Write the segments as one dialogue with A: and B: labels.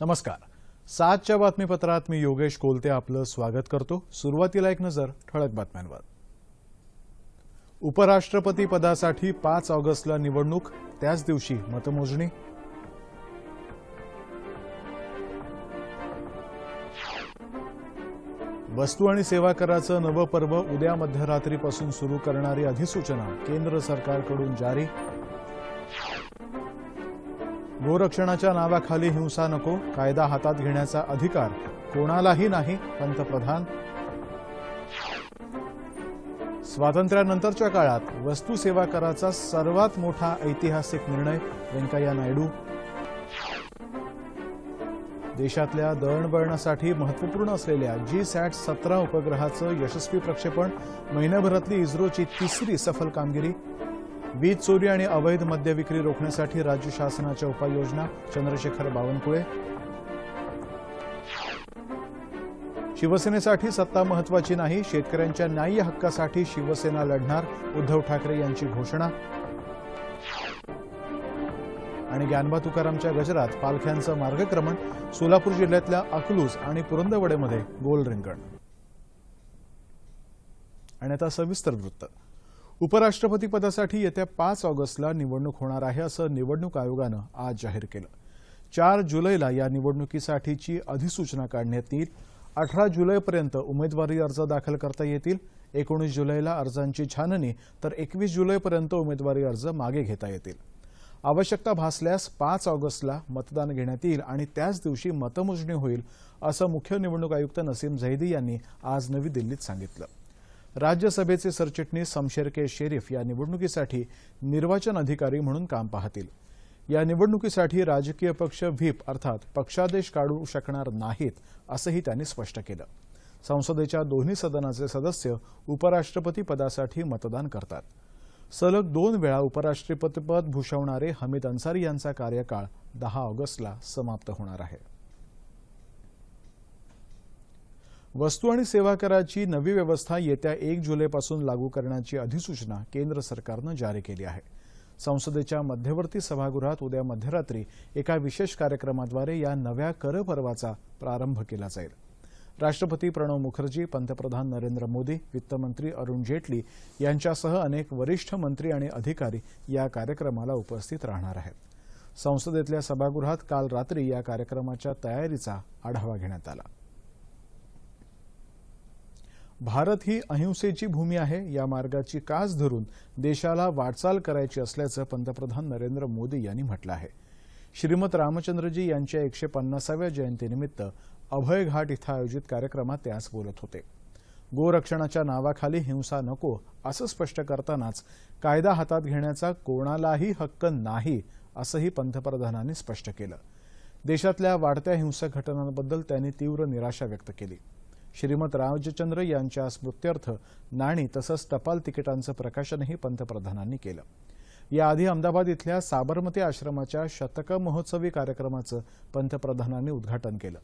A: नमस्कार. सातच्या बातमीपत्रात मी योगेश कोलते आपलं स्वागत करतो. सुरुवातीला एक नजर ठळक बातम्यांवर. उपराष्ट्रपती पदासाठी पाच ऑगस्टला निवडणूक त्याच दिवशी मतमोजणी. वस्तू आणि सेवा कराचं नवं पर्व उद्या मध्यरात्रीपासून सुरू करणारी अधिसूचना केंद्र सरकारकडून जारी. गोरक्षणाच्या नावाखाली हिंसा नको कायदा हातात घेण्याचा अधिकार कोणालाही नाही पंतप्रधान. स्वातंत्र्यानंतरच्या काळात वस्तू सेवा कराचा सर्वात मोठा ऐतिहासिक निर्णय व्यंकय्या नायडू. देशातल्या दळणवळणासाठी महत्त्वपूर्ण असलेल्या जी सॅट सतरा उपग्रहाचं यशस्वी प्रक्षेपण महिन्याभरातली इस्रोची तिसरी सफल कामगिरी. वीज चोरी आणि अवैध मद्य विक्री रोखण्यासाठी राज्य शासनाच्या उपाययोजना चंद्रशेखर बावनकुळे. शिवसेनेसाठी सत्ता महत्वाची नाही शेतकऱ्यांच्या न्याय्य हक्कासाठी शिवसेना लढणार उद्धव ठाकरे यांची घोषणा. आणि ज्ञानबा तुकारामच्या गजरात पालख्यांचं मार्गक्रमण सोलापूर जिल्ह्यातल्या अकलूज आणि पुरंदवडेमध्ये गोल रिंगण. आणि आता सविस्तर वृत्त. उपराष्ट्रपती पदासाठी येत्या पाच ऑगस्टला निवडणूक होणार आहे असं निवडणूक आयोगानं आज जाहीर केलं. चार जुलैला या निवडणुकीसाठीची अधिसूचना काढण्यात येईल. अठरा जुलैपर्यंत उमेदवारी अर्ज दाखल करता येतील. एकोणीस जुलैला अर्जांची छाननी तर एकवीस जुलैपर्यंत उमेदवारी अर्ज मागे घेता येतील. आवश्यकता भासल्यास पाच ऑगस्टला मतदान घेण्यात येईल आणि त्याच दिवशी मतमोजणी होईल असं मुख्य निवडणूक आयुक्त नसीम झैदी यांनी आज नवी दिल्लीत सांगितलं. राज्यसभेचे सरचिटणीस समशेर के शेरीफ या निवडणुकीसाठी निर्वाचन अधिकारी म्हणून काम पाहतील. या निवडणुकीसाठी राजकीय पक्ष व्हीप अर्थात पक्षादेश काढू शकणार नाहीत असंही त्यांनी स्पष्ट केलं. संसदेच्या दोन्ही सदनाचे सदस्य उपराष्ट्रपती पदासाठी मतदान करतात. सलग दोन वेळा उपराष्ट्रपतीपद भूषवणारे हमीद अन्सारी यांचा कार्यकाळ दहा ऑगस्टला समाप्त होणार आहे. वस्तू आणि सेवा कराची नवी व्यवस्था येत्या एक जुलैपासून लागू करण्याची अधिसूचना केंद्र सरकारनं जारी केली आहे. संसदेच्या मध्यवर्ती सभागृहात उद्या मध्यरात्री एका विशेष कार्यक्रमाद्वारे या नव्या कर पर्वाचा प्रारंभ केला जाईल. राष्ट्रपती प्रणव मुखर्जी पंतप्रधान नरेंद्र मोदी वित्तमंत्री अरुण जेटली यांच्यासह अनेक वरिष्ठ मंत्री आणि अधिकारी या कार्यक्रमाला उपस्थित राहणार आहेत. संसदेतल्या सभागृहात काल रात्री या कार्यक्रमाच्या तयारीचा आढावा घेण्यात आला. भारत ही अहिंसेची भूमी आहे या मार्गाची कास धरून देशाला वाटचाल करायची असल्याचं पंतप्रधान नरेंद्र मोदी यांनी म्हटलं आहे. श्रीमत रामचंद्रजी यांच्या एकशे पन्नासाव्या जयंतीनिमित्त अभय घाट इथं आयोजित कार्यक्रमात ते आज बोलत होते. गोरक्षणाच्या नावाखाली हिंसा नको असं स्पष्ट करतानाच कायदा हातात घेण्याचा कोणालाही हक्क नाही असंही पंतप्रधानांनी स्पष्ट केलं. देशातल्या वाढत्या हिंसक घटनांबद्दल त्यांनी तीव्र निराशा व्यक्त केली. श्रीमत राजचंद्र यांच्या स्मृत्यर्थ नाणी तसंच टपाल तिकिटांचं प्रकाशनही पंतप्रधानांनी केलं. याआधी अहमदाबाद इथल्या साबरमती आश्रमाच्या शतक महोत्सवी कार्यक्रमाचं पंतप्रधानांनी उद्घाटन केलं.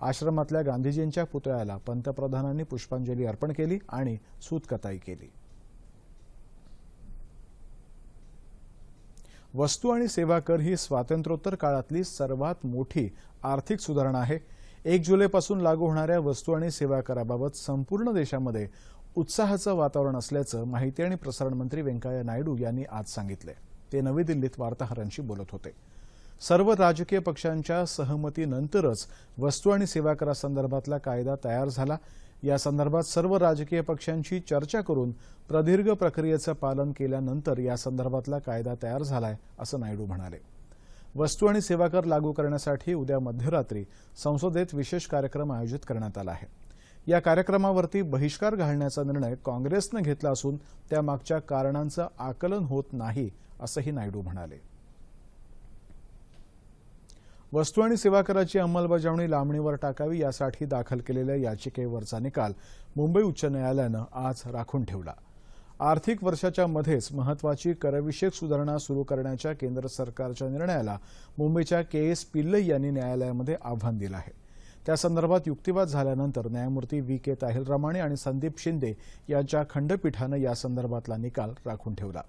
A: आश्रमातल्या गांधीजींच्या पुतळ्याला पंतप्रधानांनी पुष्पांजली अर्पण केली आणि सूतकताई केली. वस्तू आणि सेवा कर ही स्वातंत्र्योत्तर काळातली सर्वात मोठी आर्थिक सुधारणा आहे. एक जुलैपासून लागू होणाऱ्या वस्तू आणि सेवा कराबाबत संपूर्ण देशामध्ये उत्साहाचं वातावरण असल्याचं माहिती आणि प्रसारण मंत्री व्यंकय्या नायडू यांनी आज सांगितलं ते नवी दिल्लीत वार्ताहरांशी बोलत होते. सर्व राजकीय पक्षांच्या सहमतीनंतरच वस्तू आणि सेवा करासंदर्भातला कायदा तयार झाला. या संदर्भात सर्व राजकीय पक्षांशी चर्चा करून प्रदीर्घ प्रक्रियेचं पालन केल्यानंतर या संदर्भातला कायदा तयार झालाय असं नायडू म्हणाले. वस्तू आणि सेवा कर लागू करण्यासाठी उद्या मध्यरात्री संसदेत विशेष कार्यक्रम आयोजित करण्यात आला आहे. या कार्यक्रमावरती बहिष्कार घालण्याचा निर्णय काँग्रेसनं घेतला असून त्यामागच्या कारणांचं आकलन होत नाही असंही नायडू म्हणाले. वस्तू आणि सेवा कराची अंमलबजावणी लांबणीवर टाकावी यासाठी दाखल केलेल्या याचिकेवरचा निकाल मुंबई उच्च न्यायालयानं आज राखून ठेवला. आर्थिक वर्षाच्या मध्येच महत्वाची करविषयक सुधारणा सुरू करण्याच्या केंद्र सरकारच्या निर्णयाला मुंबईच्या के एस पिल्लई यांनी न्यायालयामध्ये आव्हान दिलं आहे. त्यासंदर्भात युक्तिवाद झाल्यानंतर न्यायमूर्ती व्ही के ताहिल रमाणे आणि संदीप शिंदे यांच्या खंडपीठानं यासंदर्भातला निकाल राखून ठेवला.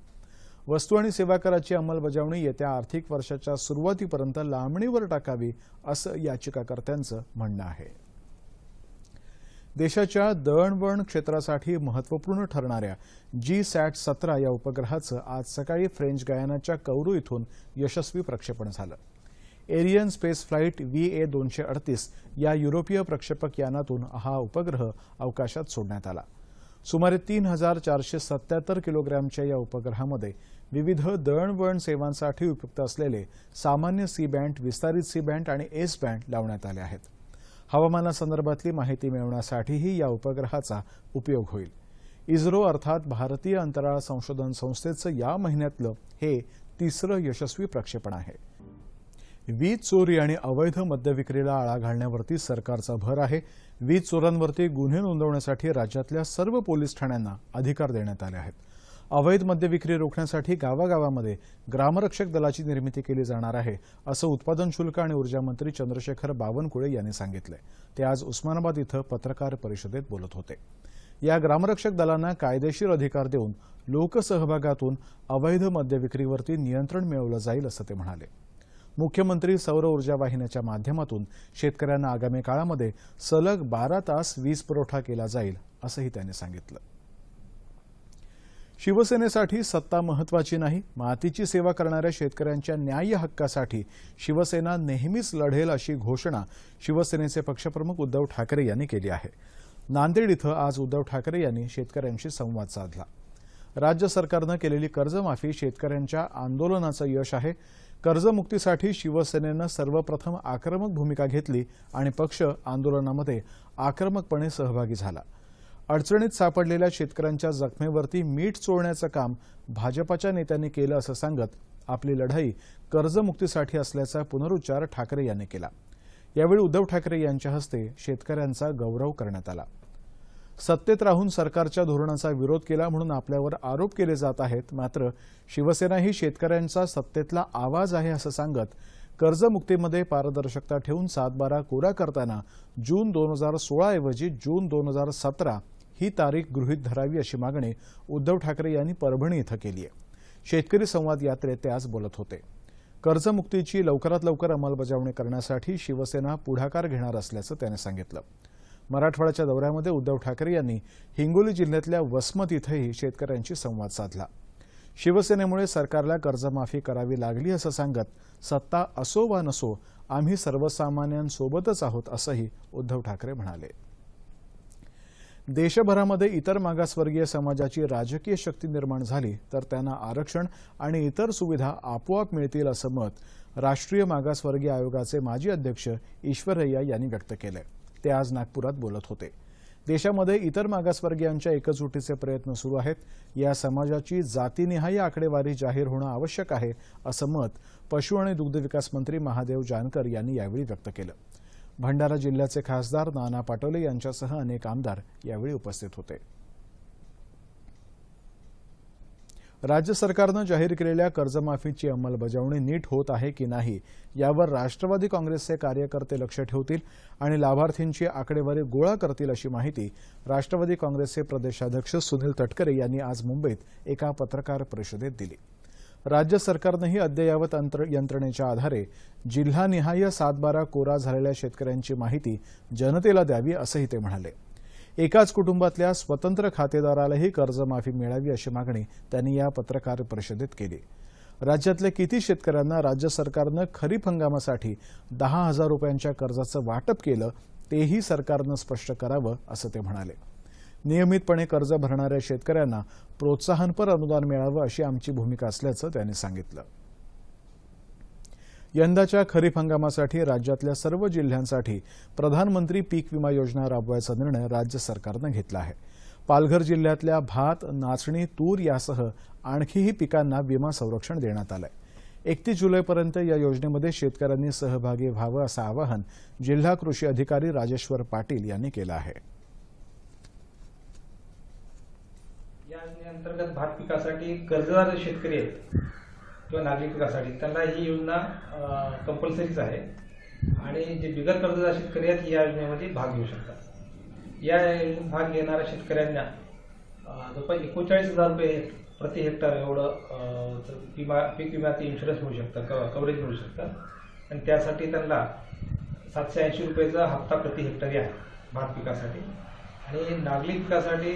A: वस्तू आणि सेवा कराची अंमलबजावणी येत्या आर्थिक वर्षाच्या सुरुवातीपर्यंत लांबणीवर टाकावी असं याचिकाकर्त्यांचं म्हणणं आहे. देशाच्या दळणवळण क्षेत्रासाठी महत्त्वपूर्ण ठरणाऱ्या जी सॅट सतरा या उपग्रहाचं आज सकाळी फ्रेंच गायनाच्या कौरू इथून यशस्वी प्रक्षेपण झालं. Ariane space flight V A दोनशे अडतीस या युरोपीय प्रक्षेपक यानातून हा उपग्रह अवकाशात सोडण्यात आला. सुमारे तीन हजार चारशे सत्याहत्तर किलोग्रॅमच्या या उपग्रहामध्ये विविध दळणवळण सेवांसाठी उपयुक्त असलेले सामान्य सी बँड विस्तारित सी बँड आणि एस बँड लावण्यात आले आहेत. हवामानासंदर्भातली माहिती मिळवण्यासाठीही या उपग्रहाचा उपयोग होईल. इस्रो अर्थात भारतीय अंतराळ संशोधन संस्थेचं या महिन्यातलं हे तिसरं यशस्वी प्रक्षेपण आहे. वीज चोरी आणि अवैध मद्य विक्रीला आळा घालण्यावरती सरकारचा भर आहे. वीज चोरांवरती गुन्हे नोंदवण्यासाठी राज्यातल्या सर्व पोलीस ठाण्यांना अधिकार देण्यात आले आहेत. अवैध मद्य विक्री रोखण्यासाठी गावागावामध्ये ग्रामरक्षक दलाची निर्मिती केली जाणार आहे असं उत्पादन शुल्क आणि ऊर्जा मंत्री चंद्रशेखर बावनकुळे यांनी सांगितलं ते आज उस्मानाबाद इथं पत्रकार परिषदेत बोलत होते. या ग्रामरक्षक दलांना कायदेशीर अधिकार देऊन लोकसहभागातून अवैध मद्य विक्रीवरती नियंत्रण मिळवलं जाईल असं ते म्हणाले. मुख्यमंत्री सौर ऊर्जा वाहिन्याच्या माध्यमातून शेतकऱ्यांना आगामी काळामध्ये सलग बारा तास वीज पुरवठा केला जाईल असंही त्यांनी सांगितलं. शिवसेनेसाठी सत्ता महत्वाची नाही मातीची सेवा करणाऱ्या शेतकऱ्यांच्या न्याय्य हक्कासाठी शिवसेना नेहमीच लढेल अशी घोषणा शिवसेनेचे पक्षप्रमुख उद्धव ठाकरे यांनी केली आहे. नांदेड इथं आज उद्धव ठाकरे यांनी शेतकऱ्यांशी संवाद साधला. राज्य सरकारनं केलेली कर्जमाफी शेतकऱ्यांच्या आंदोलनाचं यश आहे. कर्जमुक्तीसाठी शिवसेनेनं सर्वप्रथम आक्रमक भूमिका घेतली आणि पक्ष आंदोलनामध्ये आक्रमकपणे सहभागी झाला. अडचणीत सापडलेल्या शेतकऱ्यांच्या जखमेवरती मीठ चोळण्याचं काम भाजपाच्या नेत्यांनी केलं असं सांगत आपली लढाई कर्जमुक्तीसाठी असल्याचा पुनरुच्चार ठाकरे यांनी केला. यावेळी उद्धव ठाकरे यांच्या हस्ते शेतकऱ्यांचा गौरव करण्यात आला. सत्तेत राहून सरकारच्या धोरणाचा विरोध केला म्हणून आपल्यावर आरोप केले जात आहेत मात्र शिवसेना ही शेतकऱ्यांचा सत्तेतला आवाज आहे असं सांगत कर्जमुक्तीमध्ये पारदर्शकता ठेवून सातबारा कोरा करताना जून दोन हजार सोळाऐवजी जून दोन हजार सतरा ही तारीख गृहीत धरावी अशी मागणी उद्धव ठाकरे यांनी परभणी इथं केली आहे. शेतकरी संवाद यात्रेत ते आज बोलत होते. कर्जमुक्तीची लवकरात लवकर अंमलबजावणी करण्यासाठी शिवसेना पुढाकार घेणार असल्याचं त्याने सांगितलं. मराठवाड्याच्या दौऱ्यामध्ये उद्धव ठाकरे यांनी हिंगोली जिल्ह्यातल्या वसमत इथंही शेतकऱ्यांशी संवाद साधला. शिवसेनेमुळे सरकारला कर्जमाफी करावी लागली असं सांगत सत्ता असो वा नसो आम्ही सर्वसामान्यांसोबतच आहोत असंही उद्धव ठाकरे म्हणाले. देशभरामध्ये इतर मागासवर्गीय समाजाची राजकीय शक्ती निर्माण झाली तर त्यांना आरक्षण आणि इतर सुविधा आपोआप मिळतील असं मत राष्ट्रीय मागासवर्गीय आयोगाचे माजी अध्यक्ष ईश्वरय्या यांनी व्यक्त केलं ते आज नागपुरात बोलत होते. देशामध्ये इतर मागासवर्गीयांच्या एकजुटीचे प्रयत्न सुरू आहेत. या समाजाची जातीनिहाय आकडेवारी जाहीर होणं आवश्यक आहे असं मत पशु आणि दुग्धविकास मंत्री महादेव जानकर यांनी यावेळी व्यक्त केलं. भंडारा जिल्ह्याचे खासदार नाना पाटोले यांच्यासह अनेक आमदार यावेळी उपस्थित होते. राज्य सरकारनं जाहीर केलेल्या कर्जमाफीची अंमलबजावणी नीट होत आहे की नाही यावर राष्ट्रवादी काँग्रेसचे कार्यकर्ते लक्ष ठेवतील आणि लाभार्थींची आकडेवारी गोळा करतील अशी माहिती राष्ट्रवादी काँग्रेसचे प्रदेशाध्यक्ष सुनील तटकरे यांनी आज मुंबईत एका पत्रकार परिषदेत दिली. राज्य सरकारनंही अद्ययावत यंत्रणेच्या आधारे जिल्हानिहाय सातबारा कोरा झालेल्या शेतकऱ्यांची माहिती जनतेला द्यावी असंही ते म्हणाले. एकाच कुटुंबातल्या स्वतंत्र खातेदारालाही कर्जमाफी मिळावी अशी मागणी त्यांनी या पत्रकार परिषदेत केली. राज्यातल्या किती शेतकऱ्यांना राज्य सरकारनं खरीप हंगामासाठी दहा हजार रुपयांच्या कर्जाचं वाटप केलं तेही सरकारनं स्पष्ट करावं असं ते म्हणाले. नियमितपणे कर्ज भरणाऱ्या शेतकऱ्यांना प्रोत्साहनपर अनुदान मिळावं अशी आमची भूमिका असल्याचं त्यांनी सांगितलं. यंदाच्या खरीप हंगामासाठी राज्यातल्या सर्व जिल्ह्यांसाठी प्रधानमंत्री पीक विमा योजना राबवायचा निर्णय राज्य सरकारनं घेतला आहे. पालघर जिल्ह्यातल्या भात नाचणी तूर यासह आणखीही पिकांना विमा संरक्षण देण्यात आलंय. एकतीस जुलैपर्यंत या योजनेमध्ये शेतकऱ्यांनी सहभागी व्हावं असं आवाहन जिल्हा कृषी अधिकारी राजेश्वर पाटील यांनी केलं आहे.
B: या योजनेअंतर्गत भात पिकासाठी कर्जदार शेतकरी आहेत किंवा नागरी पिकासाठी त्यांना ही योजना कंपल्सरीच आहे. आणि जे बिगर कर्जदार शेतकरी आहेत या योजनेमध्ये भाग घेऊ शकतात. या योजनेत भाग घेणाऱ्या शेतकऱ्यांना जवळपास एकोणचाळीस हजार रुपये प्रति हेक्टर एवढं विमा पीक विम्याचं इन्शुरन्स मिळू शकतं क कव्हरेज मिळू शकतं. आणि त्यासाठी त्यांना सातशे ऐंशी रुपयाचा हप्ता प्रति हेक्टरी आहे भात पिकासाठी. आणि नागली पिकासाठी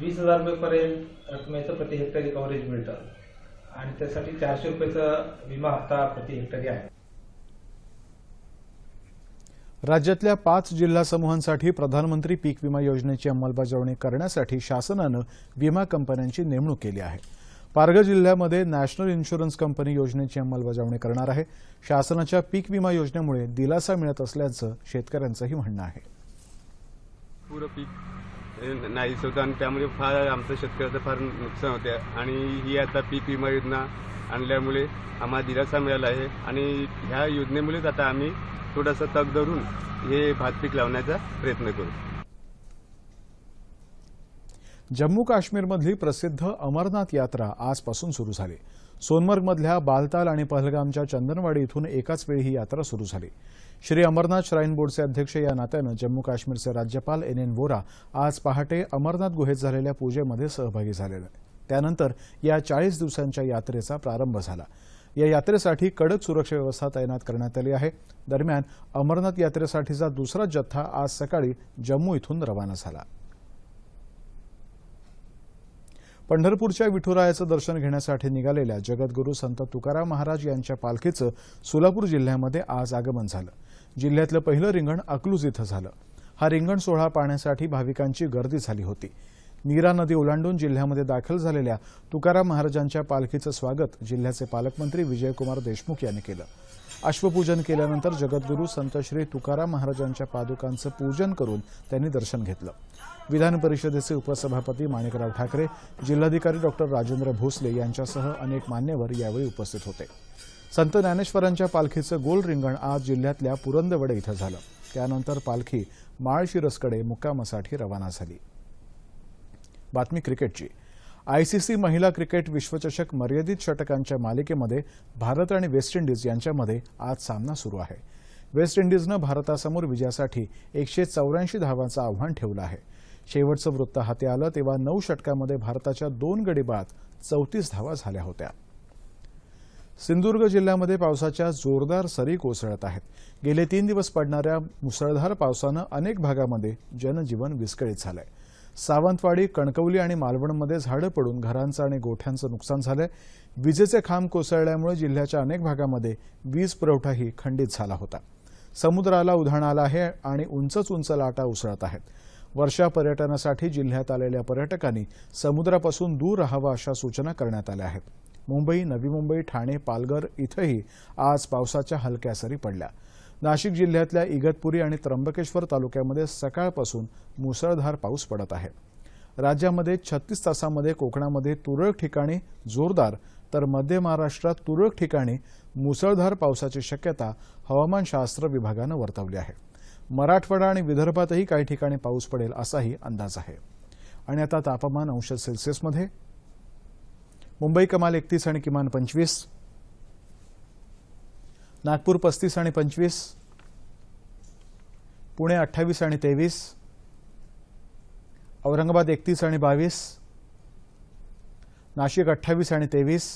B: वीस हजार रुपयेपर्यंत रकमेचं प्रति हेक्टरी कव्हरेज मिळतं. आणि त्यासाठी चारशे रुपयाचा विमा हप्ता प्रति हेक्टरी आहे.
A: राज्यातल्या पाच जिल्हा समूहांसाठी प्रधानमंत्री पीक विमा योजनेची अंमलबजावणी करण्यासाठी शासनानं विमा कंपन्यांची नेमणूक केली आहे. पालघर जिल्ह्यामध्ये नॅशनल इन्शुरन्स कंपनी योजनेची अंमलबजावणी करणार आहे. शासनाच्या पीक विमा योजनेमुळे दिलासा मिळत असल्याचं शेतकऱ्यांचंही म्हणणं आहे.
C: पुरं पीक नाहीच होतं आणि त्यामुळे फार आमचं शेतकऱ्याचं फार नुकसान होते. आणि ही आता पीक विमा योजना आणल्यामुळे आम्हाला दिलासा मिळाला आहे. आणि ह्या योजनेमुळेच आता आम्ही थोडंसं तग धरून हे भात पीक लावण्याचा प्रयत्न करू.
A: जम्मू काश्मीरमधली प्रसिद्ध अमरनाथ यात्रा आजपासून सुरू झाली. सोनमर्गमधल्या बालताल आणि पहलगामच्या चंदनवाडी इथून एकाच वेळी ही यात्रा सुरू झाली. श्री अमरनाथ श्राईन बोर्डचे अध्यक्ष या नात्यानं जम्मू काश्मीरचे राज्यपाल एन एन वोरा आज पहाटे अमरनाथ गुहेत झालेल्या पूजेमध्ये सहभागी झाले त्यानंतर या चाळीस दिवसांच्या यात्रेचा प्रारंभ झाला. या यात्रेसाठी कडक सुरक्षा व्यवस्था तैनात करण्यात आली आहे. दरम्यान अमरनाथ यात्रेसाठीचा दुसरा जत्था आज सकाळी जम्मू इथून रवाना झाला. पंढरपूरच्या विठुरायाचं दर्शन घेण्यासाठी निघालेल्या जगद्गुरू संत तुकाराम महाराज यांच्या पालखीचं सोलापूर जिल्ह्यामध्ये आज आगमन झालं. जिल्ह्यातलं पहिलं रिंगण अकलूज इथं झालं. हा रिंगण सोहळा पाहण्यासाठी भाविकांची गर्दी झाली होती. नीरा नदी ओलांडून जिल्ह्यामध्ये दाखल झालेल्या तुकाराम महाराजांच्या पालखीचं स्वागत जिल्ह्याचे पालकमंत्री विजयकुमार देशमुख यांनी केलं. अश्वपूजन केल्यानंतर जगद्गुरू संत श्री तुकाराम महाराजांच्या पादुकांचं पूजन करून त्यांनी दर्शन घेतलं. विधान परिषदेचे उपसभापती माणिकराव ठाकरे जिल्हाधिकारी डॉक्टर राजेंद्र भोसले यांच्यासह अनेक मान्यवर यावेळी उपस्थित होते. संत ज्ञानेश्वरांच्या पालखीचं गोल रिंगण आज जिल्ह्यातल्या पुरंदवडे इथं झालं. त्यानंतर पालखी माळशिरसकडे मुक्कामासाठी रवाना झाली. बातमी क्रिकेटची. आयसीसी महिला क्रिकेट विश्वचषक मर्यादित षटकांच्या मालिकेमध्ये भारत आणि वेस्ट इंडिज यांच्यामध्ये आज सामना सुरू आहे. वेस्ट इंडिजनं भारतासमोर विजयासाठी एकशे चौऱ्याऐंशी धावांचं आव्हान ठेवलं आहे. शेवटचं वृत्त हाती आलं तेव्हा नऊ षटकामध्ये भारताच्या दोन गडी बाद चौतीस धावा झाल्या होत्या. सिंधुदुर्ग जिल्ह्यामध्ये पावसाच्या जोरदार सरी कोसळत आहेत. गेले तीन दिवस पडणाऱ्या मुसळधार पावसानं अनेक भागामध्ये जनजीवन विस्कळीत झालंय. सावंतवाडी कणकवली आणि मालवणमध्ये झाडं पडून घरांचं आणि गोठ्यांचं नुकसान झालंय. विजेचे खांब कोसळल्यामुळे जिल्ह्याच्या अनेक भागामध्ये वीज पुरवठाही खंडित झाला होता. समुद्राला उधाण आलं आहे आणि उंचच उंच लाटा उसळत आहेत. वर्षा पर्यटनासाठी जिल्ह्यात आलेल्या पर्यटकांनी समुद्रापासून दूर राहावं अशा सूचना करण्यात आल्या आहेत. मुंबई नवी मुंबई ठाणे पालघर इथंही आज पावसाच्या हलक्या सरी पडल्या. नाशिक जिल्ह्यातल्या इगतपुरी आणि त्र्यंबकेश्वर तालुक्यामध्ये सकाळपासून मुसळधार पाऊस पडत आहे. राज्यामध्ये छत्तीस तासामध्ये कोकणामध्ये तुरळक ठिकाणी जोरदार तर मध्य महाराष्ट्रात तुरळक ठिकाणी मुसळधार पावसाची शक्यता हवामानशास्त्र विभागानं वर्तवली आहे. मराठवाडा आणि विदर्भातही काही ठिकाणी पाऊस पडेल असाही अंदाज आहे. आणि आता तापमान अंश सेल्सिअसमध्ये. मुंबई कमाल एकतीस आणि किमान पंचवीस. नागपूर पस्तीस आणि पंचवीस पुणे अठ्ठावीस आणि तेवीस औरंगाबाद एकतीस आणि बावीस नाशिक अठ्ठावीस आणि तेवीस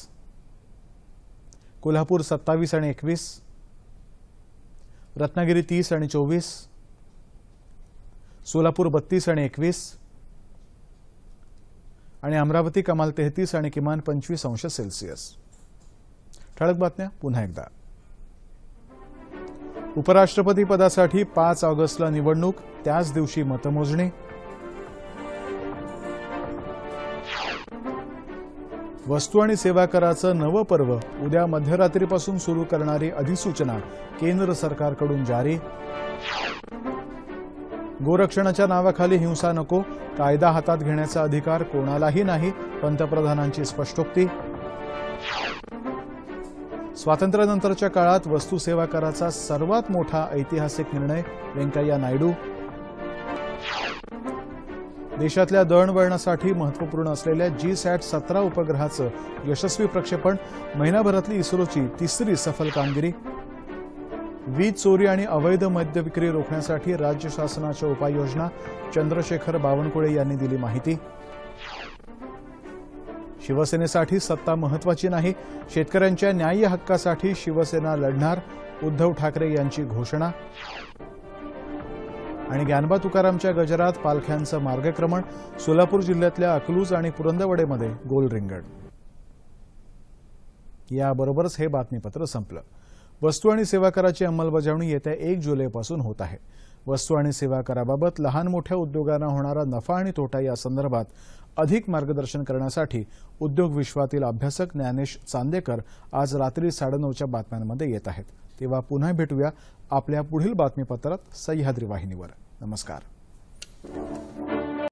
A: कोल्हापूर सत्तावीस आणि एकवीस रत्नागिरी तीस आणि चोवीस सोलापूर बत्तीस आणि एकवीस आणि अमरावती कमाल तेहतीस आणि किमान पंचवीस अंश सेल्सिअस. ठळक बातम्या पुन्हा एकदा. उपराष्ट्रपती पदासाठी पाच ऑगस्टला निवडणूक त्याच दिवशी मतमोजणी. वस्तू आणि सेवा कराचं नवं पर्व उद्या मध्यरात्रीपासून सुरू करणारी अधिसूचना केंद्र सरकारकडून जारी. गोरक्षणाच्या नावाखाली हिंसा नको कायदा हातात घेण्याचा अधिकार कोणालाही नाही पंतप्रधानांची स्पष्टोक्ती. स्वातंत्र्यानंतरच्या काळात वस्तू सेवा कराचा सर्वात मोठा ऐतिहासिक निर्णय व्यंकय्या नायडू. देशातल्या दळणवळणासाठी महत्त्वपूर्ण असलेल्या जी सॅट सतरा उपग्रहाचं यशस्वी प्रक्षेपण महिनाभरातली इस्रोची तिसरी सफल कामगिरी. वीज चोरी आणि अवैध मद्य विक्री रोखण्यासाठी राज्य शासनाच्या उपाययोजना चंद्रशेखर बावनकुळे यांनी दिली माहिती. शिवसेनेसाठी सत्ता महत्वाची नाही शेतकऱ्यांच्या न्याय्य हक्कासाठी शिवसेना लढणार उद्धव ठाकरे यांची घोषणा. आणि ज्ञानबा तुकारामच्या गजरात पालख्यांचं मार्गक्रमण सोलापूर जिल्ह्यातल्या अकलूज आणि पुरंदवडेमध्ये गोल रिंगण. याबरोबरच हे बातमीपत्र संपलं. वस्तू आणि सेवा कराची अंमलबजावणी येत्या एक जुलैपासून होत आहे. वस्तू आणि सेवा कराबाबत लहान मोठ्या उद्योगांना होणारा नफा आणि तोटा या संदर्भात अधिक मार्गदर्शन करण्यासाठी उद्योग विश्वातील अभ्यासक ज्ञानेश चांदेकर आज रात्री साडेनऊच्या बातम्यांमध्ये येत आहेत. तेव्हा पुन्हा भेटूया आपल्या पुढील बातमीपत्रात सह्याद्री वाहिनीवर. नमस्कार.